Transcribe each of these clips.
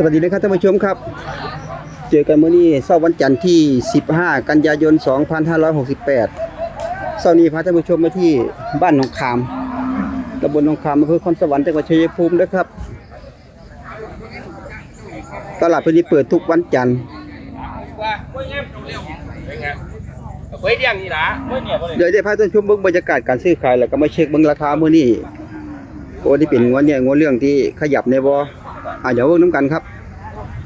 สวัสดีนะครับท่านผู้ชมครับ เจอกันเมื่อนี้เช้าวันจันทร์ที่ 15 กันยายน 2568เช้านี้พาท่านผู้ชมมาที่บ้านหนองขามตำบลหนองขามอำเภอคอนสวรรค์จังหวัดชัยภูมินะครับ ตลาดพื้นี้เปิดทุกวันจันทร์ว่าเว้ยเงี้ยเร็วเป็นไว้ยเดียงนี่ล่ะเว้ยเนี่ยบ่ได้เดี๋ยวได้พาท่านผู้ชมเบิ่งบรรยากาศการซื้อขายแล้วก็มาเช็คเบิ่งราคาเมื้อนี้โอ้ที่เป็นงวดเนี่ยงวดเรื่องที่ขยับในบ่ อะเดี๋ยวเบิ่งนํกันครับ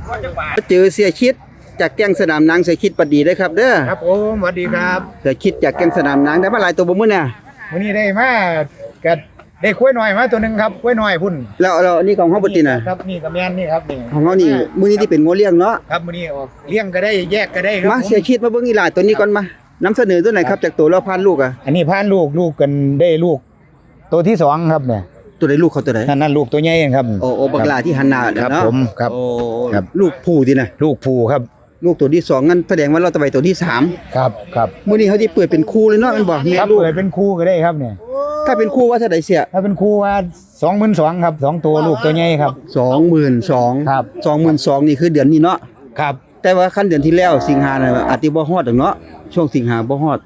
ว่าจังหวะเจอเสียชิดจากแก้งสนามนางเสียชิดปดีได้อครับเด้อครับผมสวัสดีครับเสียชิดจากแก้งสนามนางได้มาหลายตัวบ่มื้อน่ะวันนี้ได้มากัได้คุ้ยหน่อยมาตัวหนึ่งครับคุ้ยหน่อยพุ่นแล้วแล้วอันนี้ของเฮาบ่ติน่ะครับนี่กับแมนนี่ครับนี่ของเฮานี่มื้อนี้ที่เป็นงวเลี้ยงเนาะครับมื้อนี้ออกเลี้ยงก็ได้แยกก็ได้ครับมาผเสียชิดมาเบิ่งอีหลาตัวนี้ก่อนมานํเสนอตัวไหนครับจากตัวเราพันลูกอะอันนี้พานลูกลูกกันได้ลูก ตัวที่สองครับเนี่ย ตัวใดลูกเขาตัวไหนนั่นนั่นลูกตัวใหญ่ครับโอ้โอ้บักหลาที่หันหน้าน่ะครับเนาะผมครับโอ้ครับ ลูกผู้ติน่ะลูกผูครับลูกตัวที่สองงั้นแสดงว่าเราตะไปตัวที่สามครับครับมื้อนี้เขาที่เปิดเป็นคู่เลยเนาะแมันบ่แม่ครับลูกเปิดเป็นคู่ก็ได้ครับเนี่ยถ้าเป็นคู่ว่าเท่าใดเสียถ้าเป็นคู่ว่าสองหมื่นสองครับสองตัวลูกตัวใหญ่ครับ22,000ครับ22,000นี่คือเดือนนี้เนาะครับ แต่ว่าขั้นเดือนที่แล้วสิงหาน่ะอาจสิบ่ฮอดดอกเนาะช่วงสิงหาบ่ฮอด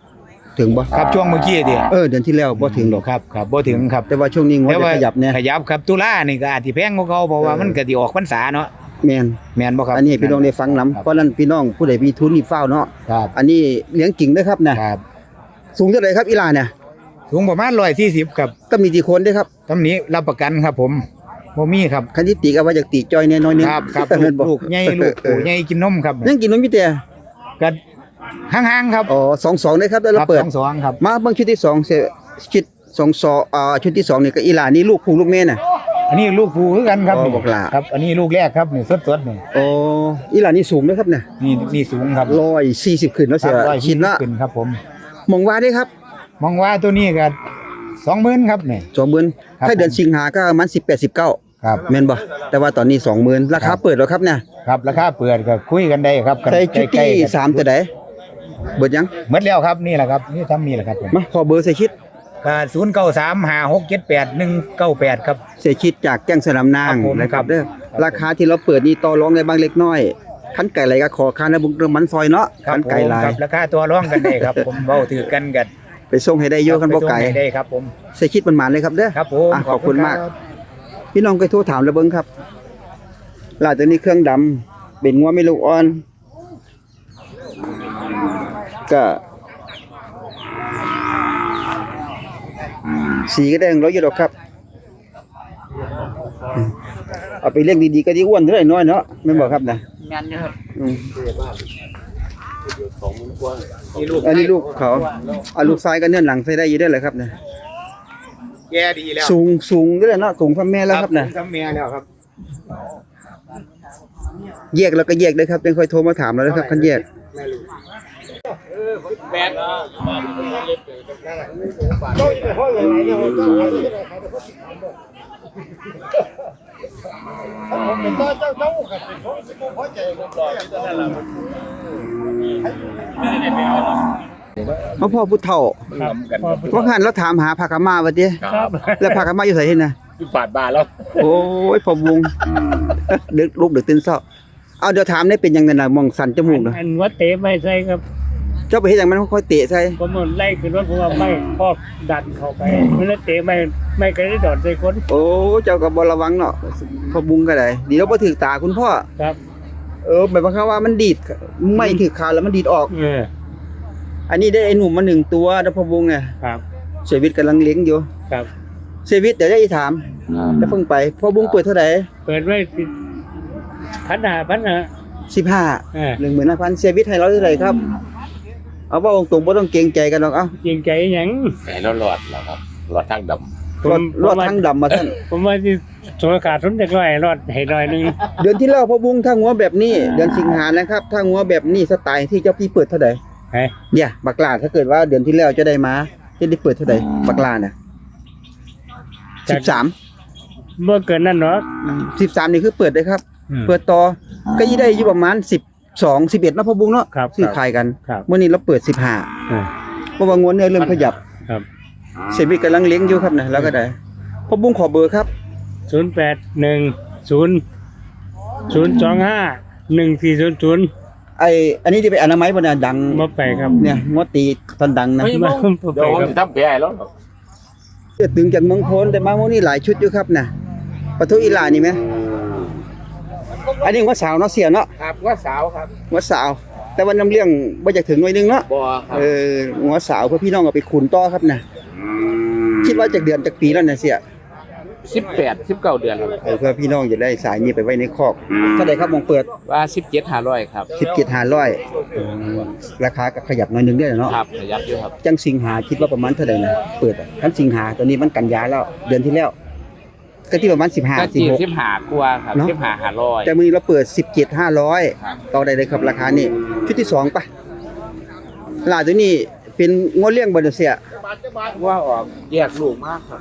ถึงบ่ครับช่วงเมื่อกี้เดียวเออเดือนที่แล้วบ่ถึงดอกครับครับบ่ถึงครับ แต่ว่าช่วงนี้งวดแต่จะว่าขยับแน่ขยับครับตุลานี่ก็อาจสิแพงกว่าเก่าเพราะว่ามันก็สิออกพรรษาเนาะแม่นแม่นบ่ครับอันนี้พี่น้องได้ฟังนํเพราะนั้นพี่น้องผู้ใดมีทุนนี่เฝ้าเนาะครับอันนี้เลี้ยงกิ่งเด้อครับนะครับสูงเท่าไหร่ครับอีหลาเนี่ยสูงประมาณ140ครับก็มีกี่คนเด้อครับตำหนี้รับประกันครับผมบ่มีครับคันที่ตีก็ว่าจากตีจ้อยแน่น้อยนึงครับครับแม่นลูกใหญ่ลูกปู่ใหญ่กินนมครับยังกินนมอยู่แต่ก็ ห่างๆครับอ๋อ22ได้ครับแล้วเราเปิด สองครับ มาเบิ่งชุดที่สองเสียชุดสองสออ่าชุดที่สองนี่ก็อีหลานี่ลูกผู้ลูกแม่น่ะ อันนี้ลูกผู้คือกันครับอ๋อนี่บอกลา ครับ อันนี้ลูกแรกครับนี่สดๆนี่อ๋ออีหลานี่สูงเด้อครับเนี่ยนี่นี่สูงครับ140ขึ้นแล้วเสียร้อยชิดละขึ้นครับ ผมมองว่าได้ครับมองว่าตัวนี้ก็20,000ครับนี่20,000ครับถ้าเดือนสิงหาก็ประมัน18 19ครับ แม่นบ่แต่ว่าตอนนี้20,000ราคาเปิดแล้วครับเนี่ยครับราคาเปิดก็คุยกันได้ครับกันใส่ชุดใกล้ที่ๆกันสามตัวใด เบิดยัง หมดแล้วครับนี่แหละครับนี่ทำนี่แหละครับผมมาขอเบอร์ใส่ชิดก็0935678198ครับใส่ชิดจากแก้งสนามนางครับผมนะครับเด้อครับราคาที่เราเปิดนี่ต่อรองได้บ้างเล็กน้อยคันไก่ไหลก็ขอค่านะบุงเติมมันซอยเนาะครับคันไก่หลาผมยครับราคาตัวร้องกันได้ครับ ผมเว้าถือกันกันไปส่งให้ได้เยอะคันบ่ไก่ปส่งให้ได้ครับผมใส่ชิดมันหมานเลยครับเด้อ ครับผมอะขอบคุณมาก รับ พี่น้องไปโทรถามแล้วเบิ่งครับลาตัวนี้เครื่องดำเป็นงัวไม่ลูกอ่อน ก็สีก็ได้ของเราอยู่ดอกครับอืมเอาไปเลี้ยงดีๆก็ดีอ้วนเท่าไหร่น้อยเนาะแม่นบอกครับนะงานเยอะอืมนี่ลูกอันนี้ลูกเขาเอาลูกซ้ายก็เนื่อนหลังใส่ได้อยู่ได้เลยครับนะแย่ดีแล้วสูงสูงด้วยแเนาะสูงพ่อแม่แล้วครับนะทำเมียแล้วครับ แยกแล้วก็แยกได้ครับยังค่อยโทรมาถามเราเลยครับคันแยก แปดมาพ่อพุทธเฒ่าว่าหันแล้วถามหาผักกะมาว่าติครับแล้วผักกะมาอยู่ไสเห็นน่ะอยู่ปาดบาแล้ว โอ้ยพอวงดึกลูกดึกตื่นเช้าเอาเดี๋ยวถามได้เป็นยังไงน่ะมองสันจมูกน่ะอันวัดเตะไม่ใช่ครับ เจ้าไปเฮ็ดหยังมันค่อยๆเตะใส่ผมมันไล่ขึ้นรถผมว่าไม่พอกดันเข้าไปมันเลยเตะไม่ไม่เคยได้ดอดใส่คนโอ้เจ้าก็บ่ระวังเนาะพอบุงก็ได้ดีแล้วบ่ถึกตาคุณพ่อครับ เออหมายความว่ามันดีดไม่ถึกขาแล้วมันดีดออกเอออันนี้ได้ไอ้หนุ่มมาหนึ่งตัวแล้วพอบุงเนี่ยครับเสวิตกำลังเลี้ยงอยู่ครับเสวิตเดี๋ยวจะอีถามจะเพิ่งไปพอบุงเปิดเท่าไหร่เปิดไว้สิพันหาพันหา15เออหนึ่งหมื่นห้าพันเซวิตให้เราเท่าไหร่ครับ เอาว่าตรงๆบ่ต้องเกรงใจกันหรอกเอ้ายิงใจหยังไอ้รอดรอดแล้วครับรอดทางดรถรถทั้งดำมาท่านผมว่าที่โซลขาดทุนจากร้อยรอดให้ร้อยหนึงเดือนที่แล้วพอบุงถ้างัวแบบนี้ เดือนสิงหานะครับ ถ้างัวแบบนี้สไตล์ที่เจ้าพี่เปิดเท่าไหร่เฮ้ยเนี่ยบักลาถ้าเกิดว่าเดือนที่แล้วจะได้มาจะได้เปิดเท่าไหร่บักลาน่ะ13เมื่อเกินนั่นเนาะ13นี่คือเปิดได้ครับ เปิดต่อก็ยี่ได้อยู่ประมาณ 12 11เนาะพอบุงเนาะครับซื้อขายกันครับเมื่อนี้เราเปิดเออ15เพราะว่างัวเนี่ยเริ่มขยับครับเซวิตกำลังเลี้ยงอยู่ครับนะแล้วก็ได้พอบุงขอเบอร์ครับศูนย์แปดหนึ่งศูนย์ศูนย์สองห้าหนึ่งสี่ศูนย์ศูนย์ไออันนี้ที่ไปอนามัยบ่น่ะดังมาไปครับเนี่ยงดตีตอนดังนะไม่มาบ้งมาไปเดี๋ยวผมครับจะทำแผลให้แล้วเสื้อตึงจากเมืองโพนแต่มาโมนี่หลายชุดอยู่ครับนะปะทุอีหลานี่ไหม อันนี้ว่าสาวเนาะเสียเนาะครับว่าสาวครับว่าสาว แต่ว่าน้ำเลี้ยงบ่อยากถึงหน่อยนึงเนาะบ่ครับเออหัวสาวเพื่อพี่น้องเอาไปขุนต่อครับนะคิดว่าจากเดือนจากปีแล้วนะเสียสิบแปดสิบเก้าเดือนครับเออเพื่อพี่น้องจะได้สายนี้ไปไว้ในคอกเท่าไหร่ครับมองเปิดว่าสิบเจ็ดห้าร้อยครับ 17 500ราคาก็ขยับหน่อยนึงได้เนาะ ครับขยับอยู่ครับ จังสิงหาคิดว่าประมาณเท่าไหร่นะเปิดอะคันสิงหาตอนนี้มันกันยาแล้วเดือนที่แล้ว ก็ที่ประมาณก็15จีสิ16บห้ากว่าครับเนอะ สิบห้าห้าร้อยแต่มื้อนี้เราเปิด17ครับ500ต่อได้เลยครับราคานี้ชุดที่สองปะลาตัวนี้เป็นงวเลี้ยงบ่เดยวเสียว่าออกแยกลูกมากครับ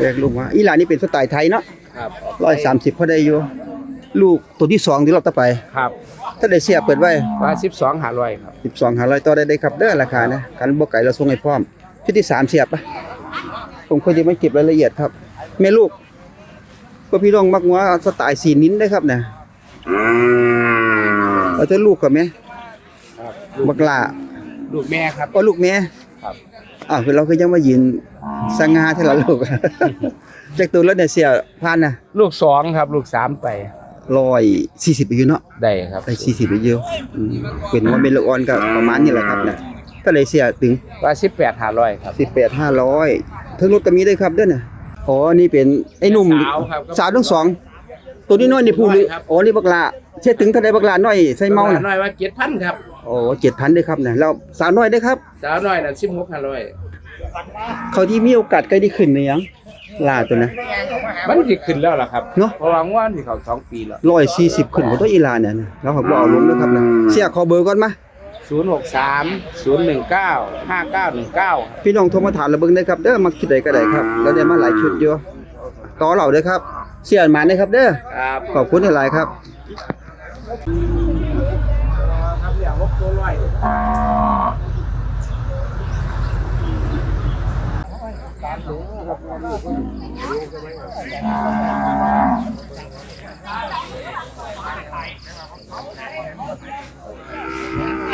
เรียกลูกว่าอีหลานี่เป็นสไตล์ไทยเนาะครับ130พอได้อยู่ ลูกตัวที่สองที่เราต่อไป ครับถ้าได้เสียเปิดไว้ว่าสิบสองห้าร้อยครับ12 500ต่อได้เลยครับเด้อราคานะกันบ่ไก่เราส่งให้พร้อมชุดที่สามเสียบปะผมควรจะไม่เก็บรายละเอียดครับแม่ลูก ก็พี่น้องมักว่าสไตล์สีนิ้นได้ครับนะเอาแต่ลูกกับแม่ครับบักหลาลูกแม่ครับก็ลูกแม่ครับอ้าวคือเราก็ยังมายืนสง่าเท่าละลูกจากตัวแล้วเนี่ยเสียพันนะลูกสองครับ ลูกสามไป140อายุเนาะได้ครับได้40อายุอืมเป็นว่าเป็นลูกอ่อนก็ประมาณนี้แหละครับนะก็เลยเสียถึงว่าสิบแปดห้าร้อยครับ18 500ทั้งรถก็มีด้วยครับเด้อน่ะ อ๋อนี่เป็นไอ้หนุ่มสาวครับสาวทั้งสองตัวนี้น้อยนี่ผู้หรือครับ อ๋อนี่บักหลาเชื่อถึงเท่าใดบักหลาน้อยใส่เมาน่ะน้อยว่าเจ็ดพันครับ โอ้เจ็ดพันด้วยครับเนี่ยเราสาวน้อยด้วยครับ สาวน้อยน่ะสิบหกห้าร้อยเขาที่มีโอกาสใกล้ได้ขึ้นเนี่ยยังลาตัวนะ มันสิขึ้นแล้วล่ะครับเนอะ เพราะว่าง่วนที่เขาสองปีแล้วร้อยสี่สิบขึ้นของตัวอีลาเนี่ยนะเราขอบอกเอาลงด้วยครับนะเสียขอเบอร์ก่อนมา ศูนย์หกสามศูนย์หนึ่งเก้าห้าเก้าหนึ่งเก้าพี่น้องโทรมาถามเราเบิ่งได้ครับเด้อมาคิดใดก็ได้ครับเราได้มาหลายชุดอยู่ต่อเราเด้อครับ เสียหมาได้ครับเด้อครับขอบคุณหลายๆครับครับ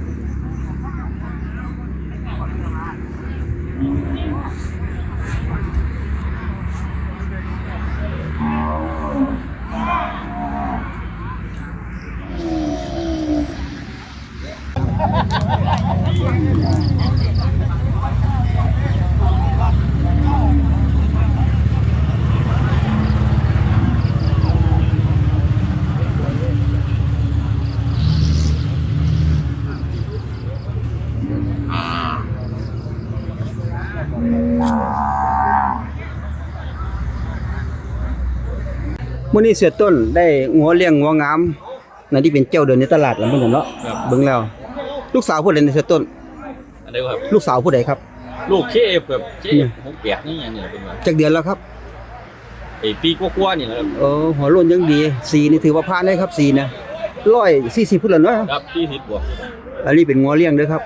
มื้อนี้เสียต้นได้งัวเลี้ยงงัวงามนั่นที่เป็นเจ้าเดินในตลาดแล้วเบิ่งเนาะเบิ่งแล้ว ลูกสาวผู้ใดในเสียต้น อันนี้ครับ ลูกสาวผู้ใดครับ ลูกเคเอฟครับเคเอฟหกแปดนี่อย่างเนี้เป็นว่าจากเดือนแล้วครับไอปีกว่าๆนี่แหละครับเออหัวโล้นยังดีสีนี่ถือว่าผ่านได้ครับสีนะร้อยสี่สิบพุ่นละเนาะครับที่ทิศบวกอันนี้เป็นงัวเลี้ยงเด้วยครับ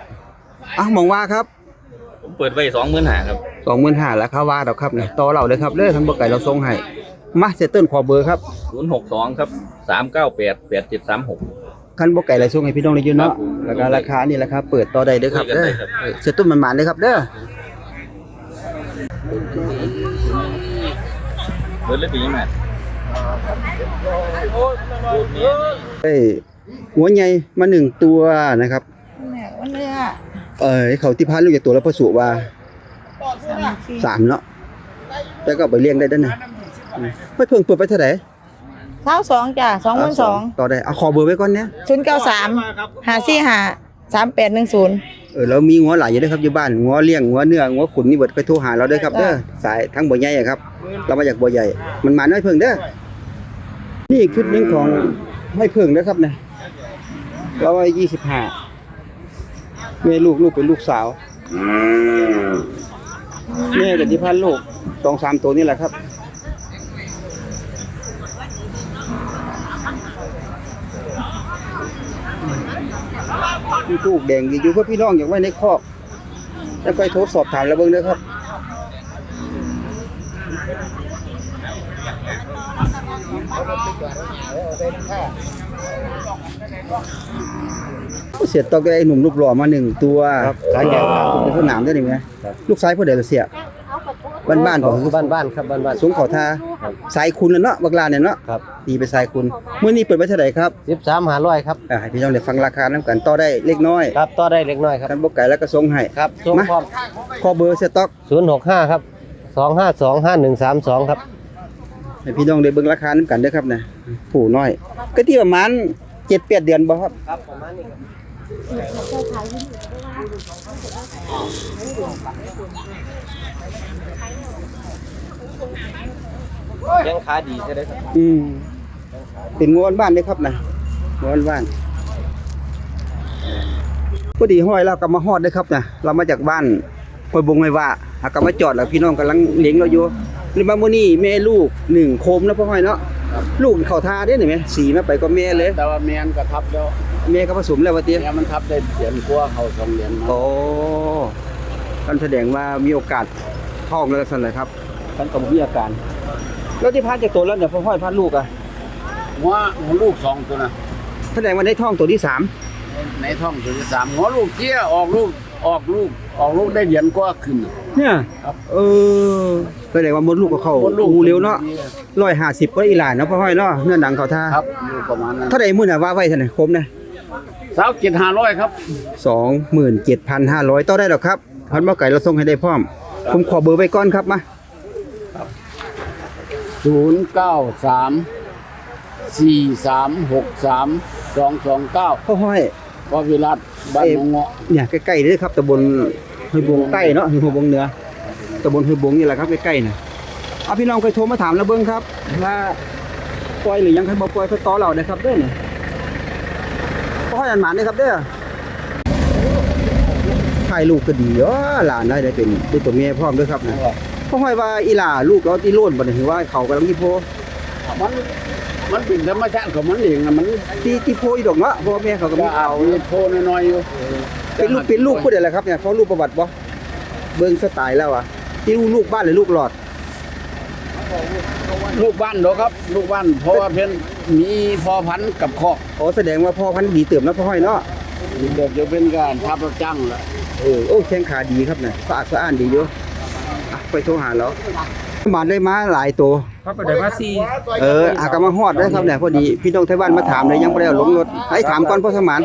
อะมองว่าครับ ผมเปิดไว้สองหมื่นหาครับสองหมื่นห้าราคาว่าดอกครับเนี่ยต่อเราเลยครับเด้อทั้งบ่ไก่เราส่งให้ มาเซตเติ้ลขอเบอร์ครับศูนย์หกสองครับสามเก้าแปดแปดเจ็ดสามหก คันบ่ไก่เราส่งให้พี่น้องเลยอยู่เนาะครับแล้วก็ราคานี่ราคาเปิดต่อได้เด้อครับคุยกันเด้อได้ครับ เออเซตเติ้ลมันหมานๆเด้อครับเด้อเปิดเลยปีนี้แม่เอ้ยหัวใหญ่มาหนึ่งตัวนะครับเนี่ยวันเนี้ยเออเขาที่พานลูกจากตัวแล้วประสูว่าสามสี่สามเนาะแล้วก็เอาไปเลี้ยงได้เด้อนะ อืมไปเพิ่งเปิดไปเท่าไหร่เท้าสองจ้ะสองหมื่นสองต่อได้เอาขอเบอร์ไว้ก่อนเนี่ยศูนย์เก้าสามห้าสี่ห้าสามแปดหนึ่งศูนย์เออเรามีงัวหลายอยู่เด้อครับอยู่บ้านงัวเลี้ยงงัวเนื้องัวขุนนี่เบิดไปโทรหาเราเด้อครับเด้อสายทั้งบ่อใหญ่อะครับ เรามาจากบ่อใหญ่ มันมาน้อยเพิ่งเด้อนี่อีกชุดหนึงของห้อยเพิ่งนะครับนะร้อยยี่สิบห้าแม่ลูกลูกเป็นลูกสาวแม่กับที่พันลูกสองสามตัวนี่แหละครับ ลูกแดงดีอยู่เพื่อพี่น้องอยากไว้ในคอกแล้วค่อยโทรสอบถามแล้วเบิ่งเด้อครับเสียตอกได้ไอ้หนุ่มรูปหล่อมาหนึ่งตัวครับสายแก้วครับเป็นสนามได้ไหมลูกซ้ายผู้ใดล่ะเสีย บ้านบ้านๆของบ้านบ้านครับบ้านบ้านสูงเขาทาสายคุณน่ะเนาะบักลาเนี่ยเนาะครับตีไปสายคุณมื้อนี้เปิดไว้เท่าไหร่ครับสิบสามหาร้อยครับอ่าให้พี่น้องได้ฟังราคานํกันต่อได้เล็กน้อยครับต่อได้เล็กน้อยครับกันบ่ไก่แล้วก็ส่งให้ครับส่งมาพร้อมขอเบอร์เสียตอกศูนย์หกห้าครับสองห้าสองห้าหนึ่งสามสองครับให้พี่น้องได้เบิ่งราคานํกันเด้อครับนะผู้น้อย ก็ที่ประมาณ7-8เดือนบ่ครับ ครับประมาณนี้ ยังขาดีใช่ไหมครับอืมเป็นงวนบ้านเด้อครับนะงวนบ้านพอดีห้อยเราก็มาฮอดเด้อครับนะเรามาจากบ้านห้วยบงห้วยว่าหากลับมาจอดแล้วพี่น้องกำลังเลี้ยงเราอยู่นี่มามื้อนี้แม่ลูกหนึ่งโคมนะพ่อห้อยเนาะลูกเขาทาได้หนิไหมสีมาไปก็แม่เลย แต่ว่าแมนก็ทับแล้วแม่ก็ผสมแล้วว่าเตี้ยแมนมันทับได้เดือนกว่าเขาสองเดือนมาโอ้กันแสดงว่ามีโอกาส ท้องแล้วสั่นเลยครับกันก็บ่มีอาการ แล้วที่พานจากตัวแล้วเนี่ยพ่อห้อยพานลูกอะหัวหัวลูกสองตัวนะแสดงว่าได้ท้องตัวที่สามในท้องตัวที่สามหัวลูกเจี้ยออกลูกออกลูกออกลูกได้เดือนกว่าขึ้นน่ะเนี่ยครับเออแสดงว่ามดลูกก็เข้าหมดลูกอูเร็วเนาะร้อยห้าสิบก็อีหลานเนาะพ่อห้อยเนาะเนื้อหนังเขาท่าครับอยู่ประมาณนั้นเท่าใดมื้อน่ะว่าไว้เท่าไหร่คมนะสาวเจ็ดห้าร้อยครับสองหมื่นเจ็ดพันห้าร้อยต่อได้หรอกครับพันบ่ไก่เราส่งให้ได้พร้อม ผมขอเบอร์ไว้ก่อนครับมาศูนย์เก้าสามสี่สามหกสามสองสองเก้าพ่อห้อยพอวิรัตบ้านหนองเงาะเนี่ยใกล้ๆเลยครับตำบลห้วยบงใต้เนาะห้วยบงเหนือตำบลห้วยบงนี่แหละครับใกล้ๆน่ะเอาพี่น้องเคยโทรมาถามแล้วเบิ่งครับว่าปล่อยหรือยังใครบ่ปล่อยเขาต่อเราได้ครับเด้อนี่พ่อห้อยอันหมานเด้อครับเด้อ ถ่ายลูกก็ดีอ๋อหลานได้ได้เป็นได้ตัวเมียพร้อมด้วยครับนะพ่อห้อยว่าอีหล่าลูกเราที่โล่นบ่ได้ถือว่าเขากำลังที่โพมันมันเป็นธรรมชาติของมันเองนะมันที่ที่โพอีดอกเนาะพ่อแม่เขาก็ก็มีเอาเอาโทน้อยๆอยู่เป็นลูกเป็นลูกผู้ใดล่ะครับเนี่ยเขาลูกประวัติบ่เบิ่งสไตล์แล้วอะที่ลูกลูกบ้านหรือลูกหลอด ลูกบ้านเด้อครับ ลูกบ้านเพราะว่าเพิ่นมีพอพันธุ์กับคอกอ๋อแสดงว่าพ่อพันธุ์ดีเติมนะพ่อห้อยเนาะเดี๋ยวจะเป็นการทับรับจ้างละ เออโอ้แข้งขาดีครับเนี่ยสะอาดสะอ้านดีอยู่อะไปโทรหาแล้วมาได้มาหลายตัวเขาก็ได้มาสี่เอออากามาฮอดได้ครับเนี่ยพอดีพี่น้องไทยบ้านมาถามเลยยังบ่ได้เอาลงรถให้ถามก่อนพ่อสมาน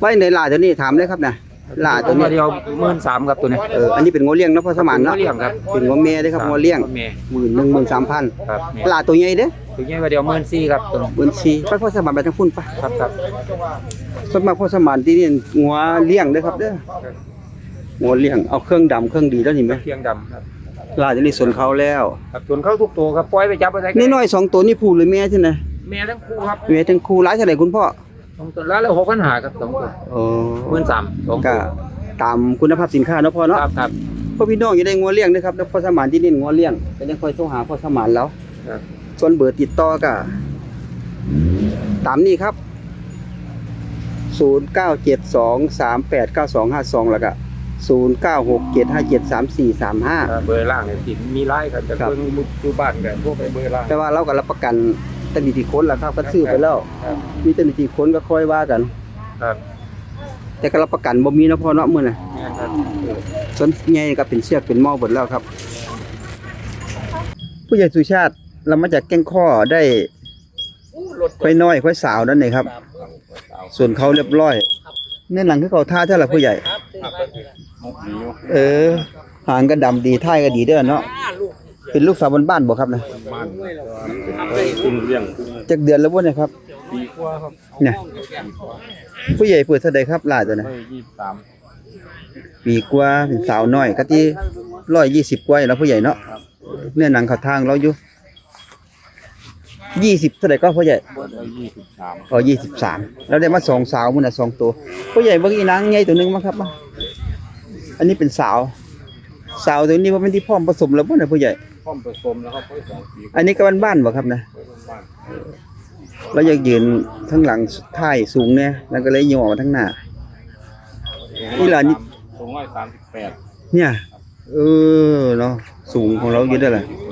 ไว้ในลาตัวนี้ถามเลยครับเนี่ยลาตัวนี้เดียวหมื่นสามครับตัวนี้เอออันนี้เป็นงัวเลี้ยงเนาะพ่อสมานเนาะงัวเลี้ยงครับเป็นงัวแม่เด้อครับงัวเลี้ยงแม่หมื่นหนึ่งหมื่นสามพันครับแม่ลาตัวใหญ่เด้อ ตัวนี้ว่าเดียวหมื่นสี่ครับตัวนี้หมื่นสี่ไปพ่อสมานไปทางพุ่นไปครับครับส่วนมากพ่อสมานที่นี่งัวเลี้ยงเด้อครับเด้องัวเลี้ยงเอาเครื่องดำเครื่องดีแล้วนี่ไหมเพียงดำครับลาจะนี่สนเขาแล้วครับส่วนเขาทุกตัวครับปล่อยไปจับไปใส่นี่น้อยสองตัวนี่ผู้หรือแม่ใช่ไหมแม่ทั้งคู่ครับแม่ทั้งคู่หลายเท่าไหร่คุณพ่อสองตัวแล้วแล้วหกพันหาครับสองตัวโอ้หมื่นสามสองก็ตัวตามคุณภาพสินค้าเนาะพ่อเนาะครับครับพ่อพี่น้องอย่าได้งัวเลี้ยงนะครับแล้วพ่อสมานที่นี่งัวเลี้ยงก็ยังคอยโทรหาพ่อสมานแล้วครับ ส่วนเบอร์ติดต่อก็ตามนี้ครับ 0972389252 แล้วก็0967573435 เบอร์ล่างเนี่ยสิมีไล่ครับจะครับเบิ่งอยู่บ้านแบบพวกไปเบอร์ล่างแต่ว่าเราก็รับประกันตันิติค้นแล้วครับก็ซื้อไปแล้วครับมีตันิติค้นก็ค่อยว่ากันครับแต่ก็รับประกันบ่มีนะพ่อเนาะมื้อน่ะแม่นครับส่วนใหญ่ก็เป็นเชือกเป็นหม้อหมดแล้วครับ ผู้ใหญ่สุชาติ เรามาจากแก้งข้อได้ค่อยน้อยค่อยสาวนั่นเองครับ ส่วนเขาเรียบร้อยเนื้อหนังคือเขาท่าเท่าไหร่ผู้ใหญ่ เออ หางก็ดำดีท้ายก็ดีเด้อเนาะเป็นลูกสาวบ้านๆบ่ครับนะจากเดือนแล้วบ่เนี่ยครับปีกว่าครับเนี่ยผู้ใหญ่เปิดเท่าใดครับหลายตัวนะยี่สิบสามปีกว่าเป็นสาวน้อยก็ที่120กว่าแล้วผู้ใหญ่เนาะเนื้อหนังเขาทางเราอยู่ ยี่สิบเท่าไหร่ก็พ่อใหญ่เปิดไว้ยี่สิบสามอ๋อยี่สิบสามแล้วได้มาสองสาวมันน่ะสองตัวพ่อใหญ่เบิ่งอีนางใหญ่ตัวหนึงมาครับมาอันนี้เป็นสาว สาวตัวนี้ว่าเป็นที่พร้อมผสมแล้วบ่น่ะพ่อใหญ่พร้อมผสมแล้วครับไว้สองปีอันนี้ก็บ้านๆบ่ครับนะบ้านเราอยากยืนทั้งหลังท้ายสูงเนี่ยแล้วก็เลยย่อมาทั้งหน้า นี่ล่ะนี่สูงร้อยสามสิบแปดเนี่ย เออเนาะสูงของเราอยู่ได้อล่ะก็ได้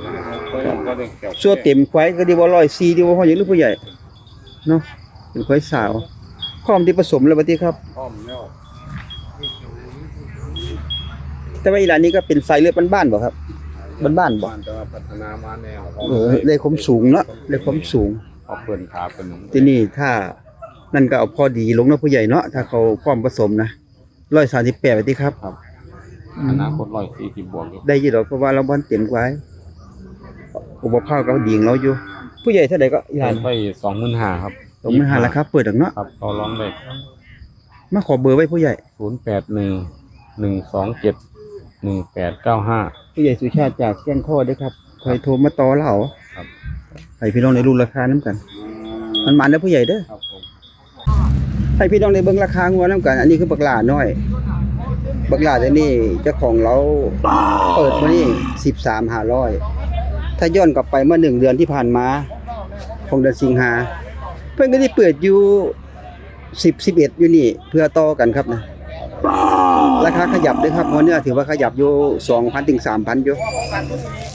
แก้วชั่วเต็มควายก็ดีว่า104ดีว่าพ่อใหญ่หรือผู้ใหญ่เนาะเป็นควายสาวพร้อมที่ผสมแล้วบัดนี้ครับพร้อมแล้วแต่ว่าอีหลานนี้ก็เป็นสายเลือดบ้านๆบ่ครับบ้านๆบ่บ้านแต่ว่าพัฒนามาแนวเออได้ความสูงเนาะได้ความสูงเอาเปิ่นขาเป็นที่นี่ถ้านั่นก็เอาพอดีลงเนาะผู้ใหญ่เนาะถ้าเขาพร้อมผสมนะ138ไปที่ครับอนาคตร้อยสี่สิบบวกอยู่ได้อยี่ดอกเพราะว่าเราบ่อนเต็มกว่า อุปภาคก็ดีของเราอยู่ ผู้ใหญ่เท่าใดก็อีหลานไปสองหมื่นห้าครับตรงมันหาราคาเปิดดอกเนาะครับเราร้องได้มาขอเบอร์ไว้ผู้ใหญ่ศูนย์แปดหนึ่งหนึ่งสองเจ็ดหนึ่งแปดเก้าห้าผู้ใหญ่สุชาติจากเชียงข้อเด้อครับคอยโทรมาต่อเราครับให้พี่น้องได้รู้ราคานํกัน มันมันเด้อผู้ใหญ่เด้อครับผมให้พี่น้องได้เบิ่งราคางัวนํกัน อันนี้คือบักหลาน้อยบักหลาตัวนี้เจ้าของเราเปิดมานี่13,500 ถ้าย้อนกลับไปเมื่อหนึ่งเดือนที่ผ่านมา ของเดือนสิงหา เพื่อนก็ได้เปิดอยู่สิบสิบเอ็ดยู่นี่ เพื่อต่อกันครับนะราคาขยับด้วยครับเพราะเนื้อถือว่าขยับอยู่สองพันถึงสามพันอยู่